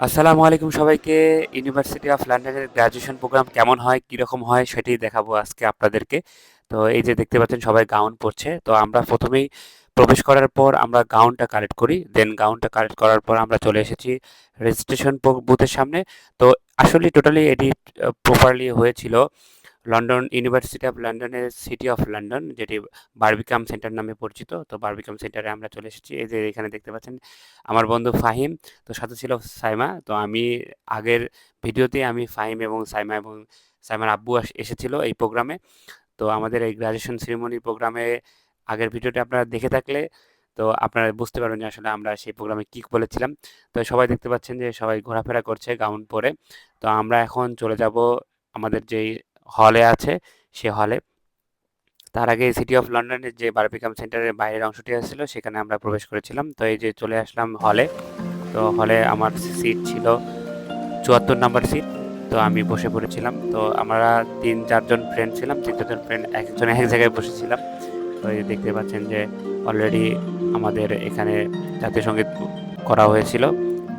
আসসালামু আলাইকুম সবাইকে। ইউনিভার্সিটি অফ লন্ডনের গ্র্যাজুয়েশন প্রোগ্রাম কেমন হয়, কীরকম হয় সেটাই দেখাবো আজকে আপনাদেরকে। তো এই যে দেখতে পাচ্ছেন সবাই গাউন পরছে। তো আমরা প্রথমেই প্রবেশ করার পর আমরা গাউনটা কালেক্ট করি দেন গাউনটা কালেক্ট করার পর আমরা চলে এসেছি রেজিস্ট্রেশন বুথের সামনে। তো আসলে টোটালি এডিট প্রপারলি হয়েছিল। লন্ডন ইউনিভার্সিটি অফ লন্ডনের সিটি অফ লন্ডন যেটি বার্বিকাম সেন্টার নামে পরিচিত। তো বার্বিকাম সেন্টারে আমরা চলে এসেছি। এই যে এখানে দেখতে পাচ্ছেন, আমার বন্ধু ফাহিম, তো সাথে ছিল সাইমা। তো আমি আগের ভিডিওতে আমি ফাহিম এবং সাইমা এবং সাইমার আব্বু এসেছিল এই প্রোগ্রামে তো আমাদের এই গ্রাজুয়েশন সেরিমনি প্রোগ্রামে আগের ভিডিওটা আপনারা দেখে থাকলে, তো আপনারা বুঝতে পারবেন যে আসলে আমরা সেই প্রোগ্রামে কী বলেছিলাম। তো সবাই দেখতে পাচ্ছেন যে সবাই ঘোরাফেরা করছে গাউন পরে। তো আমরা এখন চলে যাব আমাদের যেই হলে আছে, সে হলে। তার আগে সিটি অফ লন্ডনের যে বারবিকাম সেন্টারের বাইরের অংশটি আসছিল, সেখানে আমরা প্রবেশ করেছিলাম। তো এই যে চলে আসলাম হলে। তো হলে আমার সিট ছিল চুয়াত্তর নাম্বার সিট তো আমি বসে পড়েছিলাম। তো আমরা তিন, চারজন ফ্রেন্ড ছিলাম, তিন, চারজন ফ্রেন্ড একজন এক জায়গায় বসেছিলাম। তো এই দেখতে পাচ্ছেন যে অলরেডি আমাদের এখানে জাতীয় সংগীত করা হয়েছিল।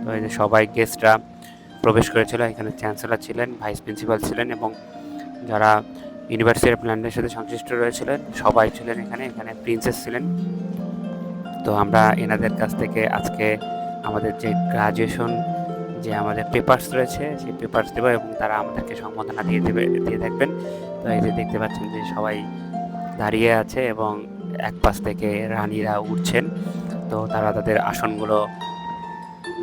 তো এই যে সবাই গেস্টরা প্রবেশ করেছিল। এখানে চ্যান্সেলর ছিলেন ভাইস প্রিন্সিপাল ছিলেন এবং যারা ইউনিভার্সিটি প্ল্যানের সাথে সংশ্লিষ্ট রয়েছিলেন, সবাই ছিলেন এখানে এখানে প্রিন্সেস ছিলেন। তো আমরা এনাদের কাছ থেকে আজকে আমাদের যে গ্রাজুয়েশন যে আমাদের পেপার্স রয়েছে, সেই পেপার্স দেবো এবং তারা আমাদেরকে সম্বোধনা দিয়ে দেবে, দিয়ে থাকবেন তো এই যে দেখতে পাচ্ছেন যে সবাই দাঁড়িয়ে আছে এবং এক পাশ থেকে রানীরা উঠছেন। তো তারা তাদের আসনগুলো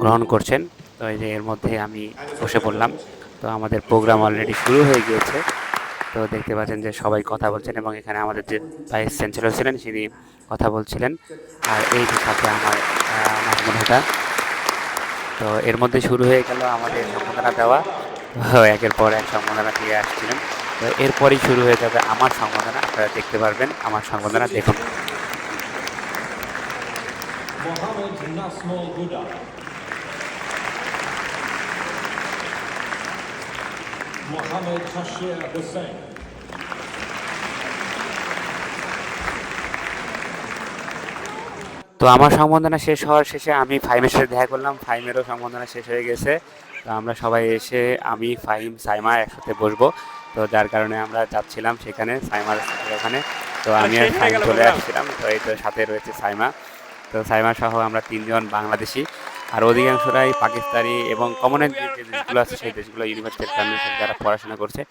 গ্রহণ করছেন। তো এই যে এর মধ্যে আমি বসে পড়লাম। তো আমাদের প্রোগ্রাম অলরেডি শুরু হয়ে গিয়েছে। তো দেখতে পাচ্ছেন যে সবাই কথা বলছেন এবং এখানে আমাদের যে ভাইস চ্যান্সেলর ছিলেন তিনি কথা বলছিলেন। আর এই যে সাথে আমার মাহমুদ নাজমুলহাদা তো এর মধ্যে শুরু হয়ে গেল আমাদের সম্বোধনা দেওয়া। একের পর এক সম্বোধনা দিয়ে আসছিলেন। তো এরপরই শুরু হয়ে যাবে আমার সম্বোধনা। আপনারা দেখতে পারবেন আমার সম্বোধনা। দেখুন। Mohammed Tashir Hussain. তো আমার সম্বন্ধনা শেষ হওয়ার শেষে আমি ফাইমের সাথে দেখা করলাম। ফাইমেরও সম্বন্ধনা শেষ হয়ে গেছে। তো আমরা সবাই এসে আমি ফাইম সাইমা একসাথে বসবো। তো যার কারণে আমরা যাচ্ছিলাম সেখানে সাইমার ওখানে। তো আমি আর ফাইম চলে আসছিলাম। তো এই তো সাথে রয়েছে সাইমা। তো সাইমা সহ আমরা তিনজন বাংলাদেশি। আর অধিকাংশরাই পাকিস্তানি এবং কমনওয়েলথ যে দেশগুলো আছে, সেই দেশগুলো ইউনিভার্সিটির প্ল্যানের যারা পড়াশোনা করছে,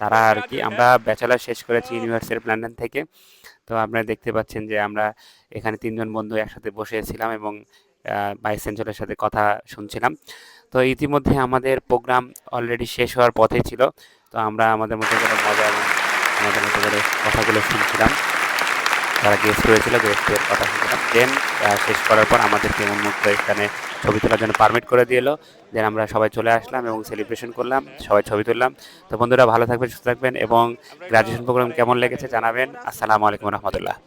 তারা আর কি আমরা ব্যাচেলার শেষ করেছি ইউনিভার্সিটির প্ল্যান থেকে। তো আপনারা দেখতে পাচ্ছেন যে আমরা এখানে তিনজন বন্ধু একসাথে বসেছিলাম এবং বাইশ সেঞ্চুরের সাথে কথা শুনছিলাম। তো ইতিমধ্যে আমাদের প্রোগ্রাম অলরেডি শেষ হওয়ার পথে ছিল। তো আমরা আমাদের মতো করে মজা এবং আমাদের মতো করে কথাগুলো শুনছিলাম। যারা গেস্ট হয়েছিল গেস্টের কথা শুনলাম। দেন শেষ করার পর আমাদেরকে উন্মুক্ত এখানে ছবি তোলার জন্য পারমিট করে দিয়ে এলো। দেন আমরা সবাই চলে আসলাম এবং সেলিব্রেশন করলাম, সবাই ছবি তুললাম। তো বন্ধুরা, ভালো থাকবেন, সুস্থ থাকবেন এবং গ্রাজুয়েশন প্রোগ্রাম কেমন লেগেছে জানাবেন। আসসালামু আলাইকুম রহমতুল্লাহ।